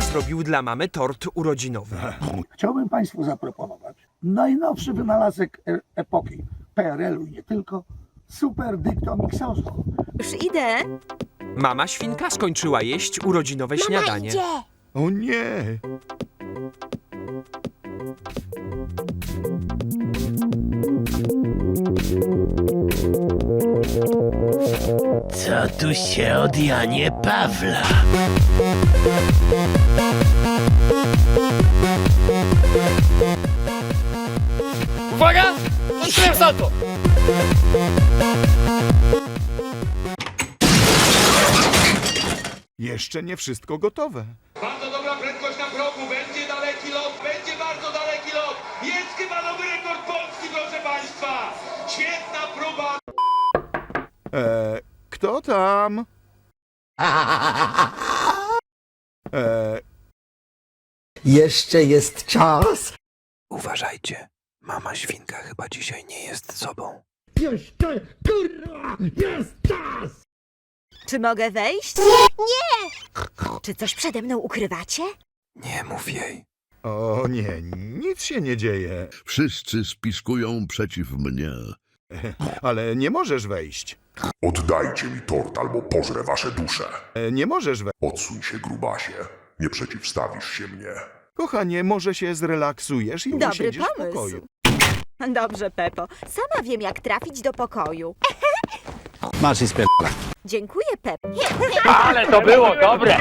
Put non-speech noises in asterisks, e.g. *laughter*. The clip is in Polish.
Zrobił dla mamy tort urodzinowy. Chciałbym Państwu zaproponować najnowszy wynalazek e- epoki PRL-u i nie tylko, Super Dictomixozo. Już idę. Mama świnka skończyła jeść urodzinowe śniadanie. O nie! Co tu się od Janie Pawla? Uwaga! Odkryłem salto! Jeszcze nie wszystko gotowe. Bardzo dobra prędkość na progu, będzie daleki lot, będzie bardzo daleki lot. Jest chyba nowy rekord Polski, proszę Państwa. Świetna próba. E, kto tam? E, Jeszcze jest czas? Uważajcie, mama świnka chyba dzisiaj nie jest sobą. Jeszcze, kurwa, jest czas! Czy mogę wejść? Nie! Czy coś przede mną ukrywacie? Nie mów jej. o nie, nic się nie dzieje. Wszyscy spiskują przeciw mnie. *laughs* Ale nie możesz wejść. Oddajcie mi tort albo pożrę wasze dusze. E, nie możesz wejść. Odsuń się, grubasie. Nie przeciwstawisz się mnie. Kochanie, może się zrelaksujesz i Dobry usiedziesz w pomysł. pokoju. Dobrze, Pepo. Sama wiem, jak trafić do pokoju. Masz i Dziękuję, Pepo. Ale to było dobre!